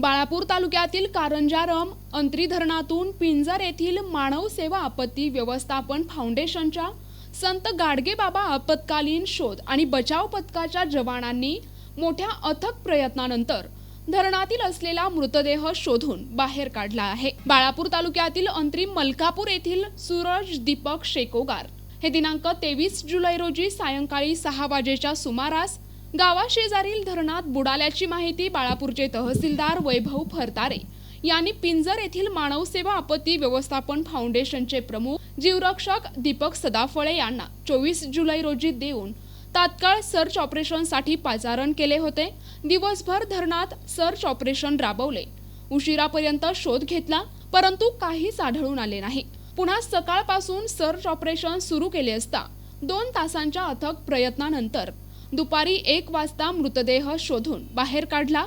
बाळापूर तालुक्यातील कारंजारम अंत्री धरणातून पिंजर येथील मानव सेवा आपत्ती व्यवस्थापन फाउंडेशनच्या संत गाडगे बाबा आपत्कालीन शोध आणि बचाव पथकाच्या जवानांनी मोठ्या अथक प्रयत्नानंतर धरणातील असलेला मृतदेह शोधून बाहेर काढला आहे. बाळापूर तालुक्यातील अंतरी मलकापूर येथील सूरज दीपक शेकोगार हे दिनांक तेवीस जुलै रोजी सायंकाळी सहा वाजेच्या सुमारास गावाशेजारील धरणात बुडाल्याची माहिती बाळापूरचे तहसीलदार वैभव फरतारे यांनी पिंजर येथील मानव सेवा आपत्ती व्यवस्थापन फाउंडेशनचे प्रमुख जीवरक्षक दीपक सदाफळे यांना चोवीस जुलै रोजी देऊन तात्काळ सर्च ऑपरेशनसाठी पाचारण केले होते. दिवसभर धरणात सर्च ऑपरेशन राबवले. उशिरापर्यंत शोध घेतला परंतु काहीच आढळून आले नाही. पुन्हा सकाळपासून सर्च ऑपरेशन सुरू केले असता दोन तासांच्या अथक प्रयत्नानंतर दुपारी एक वाजता मृतदेह शोधून बाहेर काढला.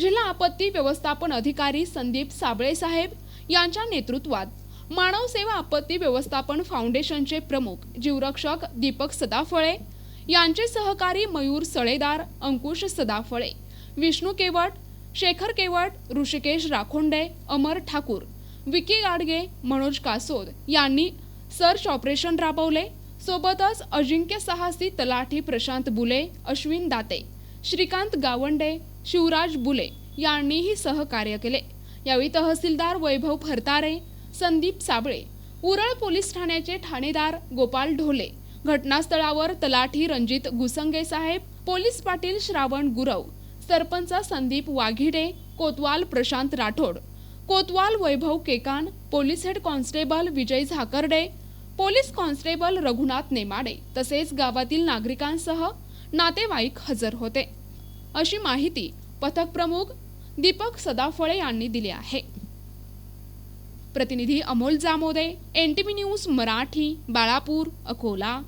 जिल्हा आपत्ती व्यवस्थापन अधिकारी संदीप साबळे साहेब यांच्या नेतृत्वात मानव सेवा आपत्ती व्यवस्थापन फाउंडेशनचे प्रमुख जीवरक्षक दीपक सदाफळे यांचे सहकारी मयूर सळेदार अंकुश सदाफळे विष्णू केवट शेखर केवट ऋषिकेश राखोंडे अमर ठाकूर विकी गाडगे मनोज कासोद यांनी सर्च ऑपरेशन राबवले. सोबतच अजिंक्य साहसी तलाठी प्रशांत बुले अश्विन दाते श्रीकांत गावंडे शिवराज बुले यांनीही सहकार्य केले. यावेळी तहसीलदार वैभव फरतारे संदीप साबळे उरळ पोलीस ठाण्याचे ठाणेदार गोपाल ढोले घटनास्थळावर तलाठी रणजित गुसंगे साहेब पोलीस पाटील श्रावण गुरव सरपंच संदीप वाघिडे कोतवाल प्रशांत राठोड कोतवाल Vaibhav Kekan police head constable Vijay Zakarde police constable Raghunath Nemade तसेच गावातील नागरिकांसह नातेवाईक हजर होते. अशी माहिती पथक प्रमुख दीपक सदाफळे यांनी दिली आहे. प्रतिनिधी अमोल जामोदे एनटीव्ही न्यूज मराठी बाळापूर अकोला.